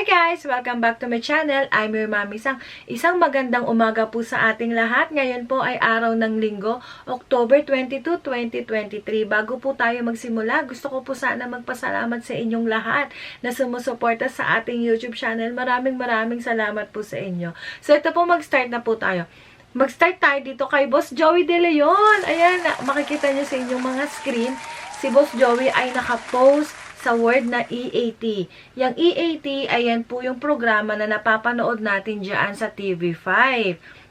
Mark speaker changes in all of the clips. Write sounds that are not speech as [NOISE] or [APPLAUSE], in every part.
Speaker 1: Hi guys! Welcome back to my channel. I'm your Mami Sang. Isang magandang umaga po sa ating lahat. Ngayon po ay araw ng linggo, October 22, 2023. Bago po tayo magsimula, gusto ko po sana magpasalamat sa inyong lahat na sumusuporta sa ating YouTube channel. Maraming maraming salamat po sa inyo. So ito po, mag-start na po tayo. Mag-start tayo dito kay Boss Joey De Leon. Ayan, makikita niyo sa inyong mga screen. Si Boss Joey ay nakapost sa word na EAT. Yung EAT, ayan po yung programa na napapanood natin dyan sa TV5.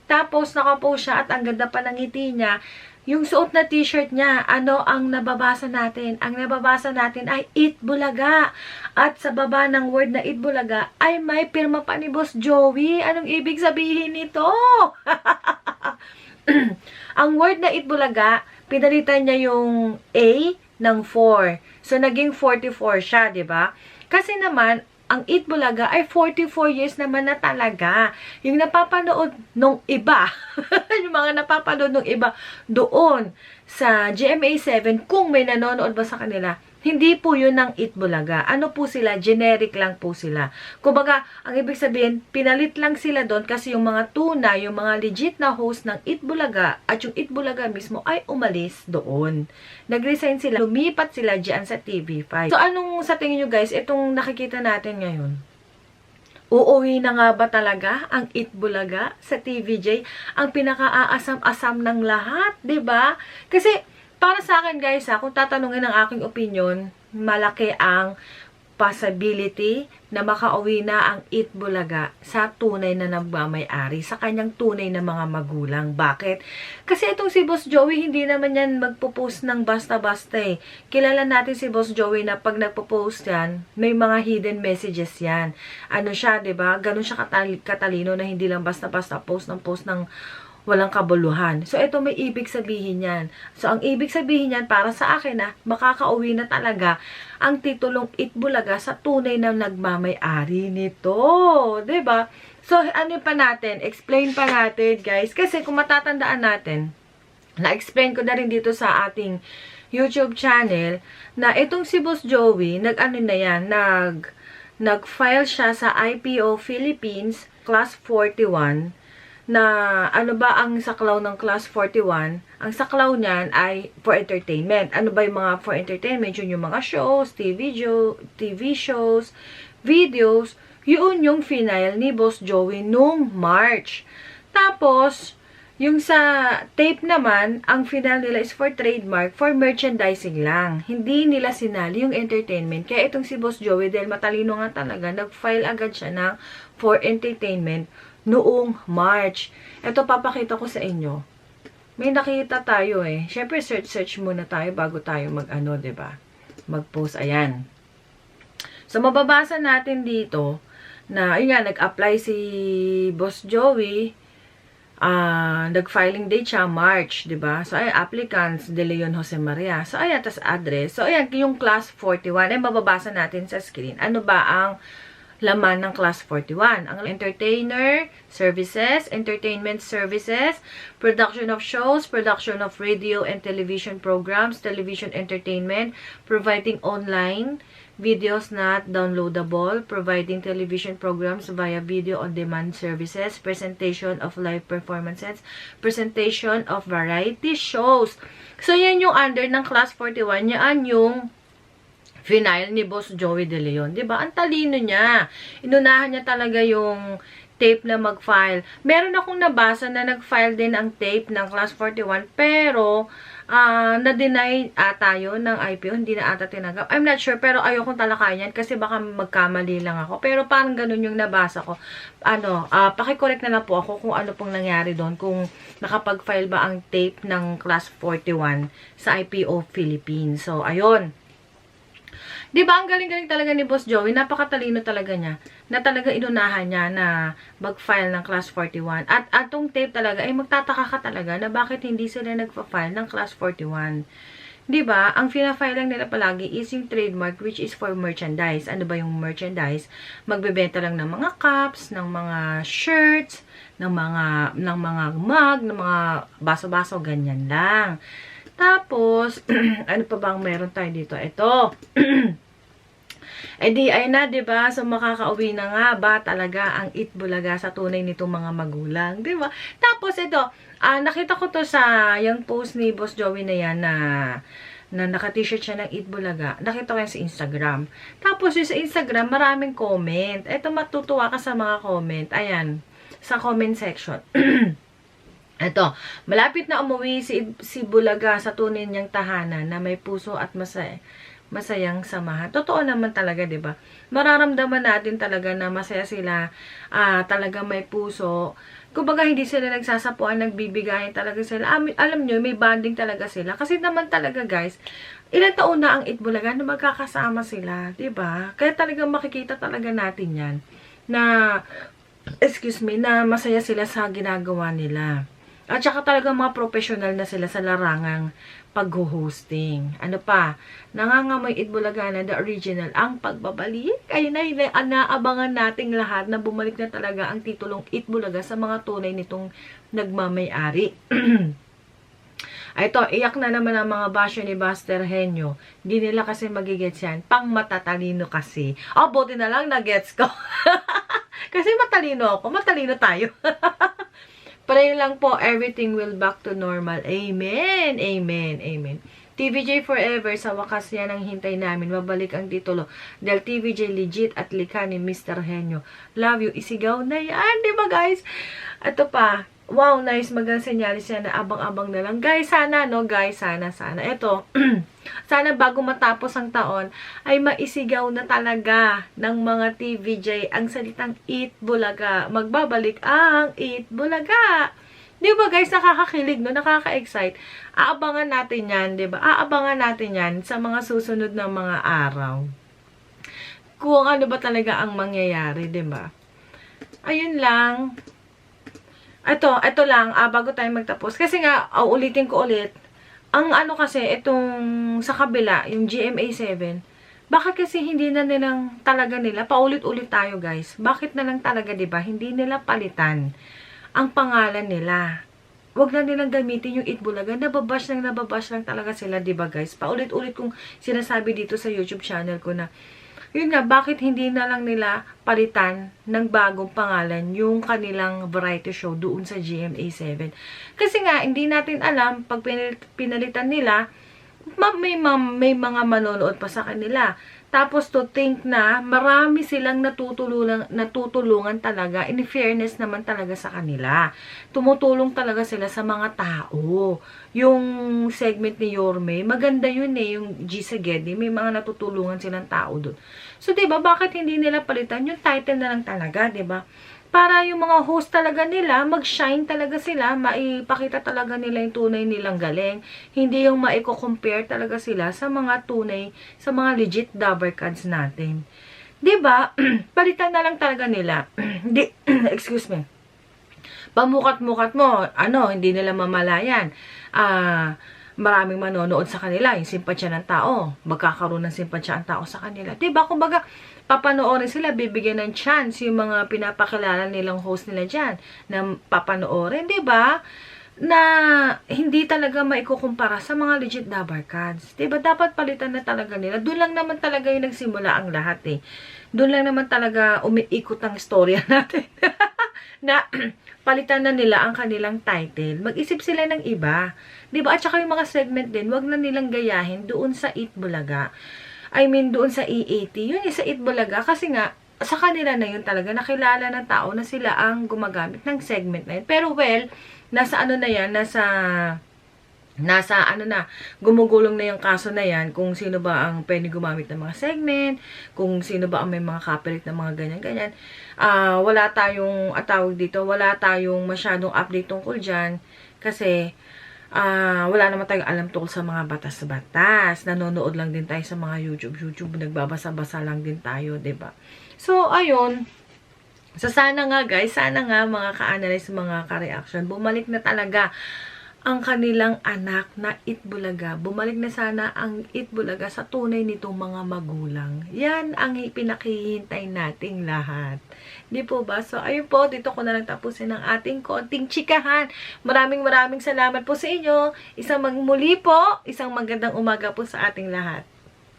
Speaker 1: Tapos, nakapost siya at ang ganda pa ng ngiti niya. Yung suot na t-shirt niya, ano ang nababasa natin? Ang nababasa natin ay Eat Bulaga. At sa baba ng word na Eat Bulaga ay may pirma pa ni Boss Joey. Anong ibig sabihin nito? [LAUGHS] ang word na Eat Bulaga, pinalitan niya yung A ng 4. So, naging 44 siya, ba? Kasi naman, ang Eat Bulaga ay 44 years naman na talaga. Yung napapanood nung iba, [LAUGHS] yung mga napapanood nung iba doon sa GMA7, kung may nanonood ba sa kanila, hindi po yun ng Eat Bulaga. Ano po sila? Generic lang po sila. Kumbaga, ang ibig sabihin, pinalit lang sila doon kasi yung mga tuna, yung mga legit na host ng Eat Bulaga at yung Eat Bulaga mismo ay umalis doon. Nag-resign sila, lumipat sila dyan sa TV5. So, anong sa tingin nyo guys, itong nakikita natin ngayon? Uuwi na nga ba talaga ang Eat Bulaga sa TVJ? Ang pinaka-aasam-asam ng lahat, 'di ba? Kasi para sa akin guys ha, kung tatanungin ang aking opinion, malaki ang possibility na makauwi na ang Eat Bulaga sa tunay na nagmamayari, sa kanyang tunay na mga magulang. Bakit? Kasi itong si Boss Joey, hindi naman yan magpo-post ng basta-basta eh. Kilala natin si Boss Joey na pag nagpo-post yan, may mga hidden messages yan. Ano siya, ba? Ganun siya katali- katalino na hindi lang basta-basta post ng post ng walang kabuluhan. So, ito may ibig sabihin yan. So, ang ibig sabihin yan, para sa akin na, makakauwi na talaga ang titulong Itbulaga sa tunay na nagmamay-ari nito. ba? Diba? So, ano pa natin? Explain pa natin, guys. Kasi kung matatandaan natin, na-explain ko na rin dito sa ating YouTube channel, na itong si Boss Joey, nag-ano na yan, nag, nag-file siya sa IPO Philippines Class 41 na ano ba ang saklaw ng class 41? Ang saklaw niyan ay for entertainment. Ano ba yung mga for entertainment? Yun yung mga shows, TV, jo TV shows, videos. Yun yung final ni Boss Joey nung March. Tapos, yung sa tape naman, ang final nila is for trademark, for merchandising lang. Hindi nila sinali yung entertainment. Kaya itong si Boss Joey, dahil matalino nga talaga, nag-file agad siya ng for entertainment noong March. Ito papakita ko sa inyo. May nakita tayo eh. Syempre search-search muna tayo bago tayo mag-ano, ba? Mag-post ayan. So mababasa natin dito na ayun nag-apply si Boss Joey uh, nag-filing date siya March, ba? So ay applicants De Leon Jose Maria. So ayan tas address. So ayan yung class 41 ay mababasa natin sa screen. Ano ba ang laman ng Class 41. Ang entertainer, services, entertainment services, production of shows, production of radio and television programs, television entertainment, providing online videos not downloadable, providing television programs via video on demand services, presentation of live performances, presentation of variety shows. So, yan yung under ng Class 41. Yan yung final ni Boss Joey De Leon. ba diba? Ang talino niya. Inunahan niya talaga yung tape na mag-file. Meron akong nabasa na nag-file din ang tape ng Class 41, pero uh, na-deny ata yun ng IPO. Hindi na ata tinanggap. I'm not sure, pero ayokong talakayan yan kasi baka magkamali lang ako. Pero parang ganun yung nabasa ko. Ano, uh, pakicorrect na lang po ako kung ano pong nangyari doon. Kung nakapag-file ba ang tape ng Class 41 sa IPO Philippines. So, ayun. 'Di ba ang galing-galing talaga ni Boss Joey, napakatalino talaga niya. Na talaga inunahan niya na mag-file ng class 41. At atong tape talaga ay magtataka ka talaga na bakit hindi sila nagfa-file ng class 41. 'Di ba? Ang fina-file lang nila palagi is yung trademark which is for merchandise. Ano ba yung merchandise? Magbebenta lang ng mga cups, ng mga shirts, ng mga ng mga mug, ng mga baso-baso ganyan lang. Tapos, [CLEARS THROAT] ano pa bang meron tayo dito? Ito. [CLEARS THROAT] Eh di, ayun na, di ba? So, makakauwi na nga ba talaga ang Itbulaga sa tunay nitong mga magulang, di ba? Tapos, ito, ah, nakita ko to sa yung post ni Boss Joey na yan na na naka-t-shirt siya ng Itbulaga. Nakita ko yan sa Instagram. Tapos, yung sa Instagram, maraming comment. Ito, matutuwa ka sa mga comment. Ayan, sa comment section. [CLEARS THROAT] Ito, malapit na umuwi si, si Bulaga sa tunay niyang tahanan na may puso at masaya, masayang samahan. Totoo naman talaga, ba? Mararamdaman natin talaga na masaya sila, ah, talaga may puso. Kumbaga hindi sila nagsasapuan, nagbibigay talaga sila. Alam, niyo, may bonding talaga sila. Kasi naman talaga, guys, ilang taon na ang Itbulaga na magkakasama sila, ba? Kaya talagang makikita talaga natin 'yan na excuse me, na masaya sila sa ginagawa nila. At saka talaga mga professional na sila sa larangang pag-hosting. Ano pa? Nangangamoy Itbulaga na the original ang pagbabalik. Ayun na, naabangan nating lahat na bumalik na talaga ang titulong Itbulaga sa mga tunay nitong nagmamayari. [CLEARS THROAT] Ito, iyak na naman ang mga basyo ni Buster Henyo. Hindi nila kasi magigets yan. Pang matatalino kasi. Oh, buti na lang na-gets ko. [LAUGHS] kasi matalino ako. Matalino tayo. [LAUGHS] Pray lang po, everything will back to normal. Amen. Amen. Amen. TVJ Forever, sa wakas yan ang hintay namin. Mabalik ang titulo. Dahil TVJ legit at likha ni Mr. Henyo. Love you. Isigaw na yan. Di ba guys? Ito pa. Wow, nice. Magandang senyalis yan na abang-abang na lang. Guys, sana, no? Guys, sana, sana. Ito, [CLEARS THROAT] sana bago matapos ang taon, ay maisigaw na talaga ng mga TVJ ang salitang Eat Bulaga. Magbabalik ang Eat Bulaga. Di ba guys, nakakakilig, no? Nakaka-excite. Aabangan natin yan, di ba? Aabangan natin yan sa mga susunod na mga araw. Kung ano ba talaga ang mangyayari, di ba? Ayun lang. Ito, ito lang, ah, bago tayo magtapos. Kasi nga, uh, ulitin ko ulit, ang ano kasi, itong sa kabila, yung GMA 7, bakit kasi hindi na nilang talaga nila, paulit-ulit tayo guys, bakit na lang talaga, ba hindi nila palitan ang pangalan nila. Huwag na nilang gamitin yung Itbulaga. Nababash lang, nababash lang talaga sila, ba guys? Paulit-ulit kong sinasabi dito sa YouTube channel ko na, yun nga, bakit hindi na lang nila palitan ng bagong pangalan yung kanilang variety show doon sa GMA 7? Kasi nga, hindi natin alam, pag pinal- pinalitan nila, ma- may, ma- may mga manonood pa sa kanila. Tapos to think na marami silang natutulungan, natutulungan talaga. In fairness naman talaga sa kanila. Tumutulong talaga sila sa mga tao. Yung segment ni Yorme, maganda yun eh, yung G Sagedi, may mga natutulungan silang tao doon. So, ba bakit hindi nila palitan yung title na lang talaga, ba Para yung mga host talaga nila, mag-shine talaga sila, maipakita talaga nila yung tunay nilang galing. Hindi yung maiko-compare talaga sila sa mga tunay, sa mga legit dabber cards natin. 'Di ba [CLEARS THROAT] Palitan na lang talaga nila. [CLEARS THROAT] Hindi, [CLEARS THROAT] excuse me. Pamukat-mukat mo, ano, hindi nila mamalayan. Ah, maraming manonood sa kanila, yung simpatsya ng tao, magkakaroon ng simpatsya ang tao sa kanila. ba Kumbaga, papanoorin sila, bibigyan ng chance yung mga pinapakilala nilang host nila diyan na papanoorin, ba? Na hindi talaga maikukumpara sa mga legit dabar cards. 'Di ba Dapat palitan na talaga nila. Doon lang naman talaga yung nagsimula ang lahat eh. Doon lang naman talaga umiikot ang storya [LAUGHS] natin. Na [CLEARS THROAT] palitan na nila ang kanilang title. Mag-isip sila ng iba. 'Di ba? At saka yung mga segment din, wag na nilang gayahin doon sa Eat Bulaga. I mean, doon sa E80. Yun eh, sa Eat Bulaga. Kasi nga, sa kanila na yun talaga, nakilala ng tao na sila ang gumagamit ng segment na yun. Pero well, nasa ano na yan, nasa nasa ano na, gumugulong na yung kaso na yan kung sino ba ang pwede gumamit ng mga segment, kung sino ba ang may mga copyright ng mga ganyan-ganyan. Uh, wala tayong, atawag dito, wala tayong masyadong update tungkol dyan kasi uh, wala naman tayong alam tungkol sa mga batas-batas. Nanonood lang din tayo sa mga YouTube, YouTube, nagbabasa-basa lang din tayo, ba So, ayun, So, sana nga guys, sana nga mga ka-analyze, mga ka-reaction, bumalik na talaga ang kanilang anak na Itbulaga. Bumalik na sana ang Itbulaga sa tunay nitong mga magulang. Yan ang pinakihintay nating lahat. Di po ba? So, ayun po, dito ko na lang tapusin ang ating konting chikahan. Maraming maraming salamat po sa inyo. Isang muli po, isang magandang umaga po sa ating lahat.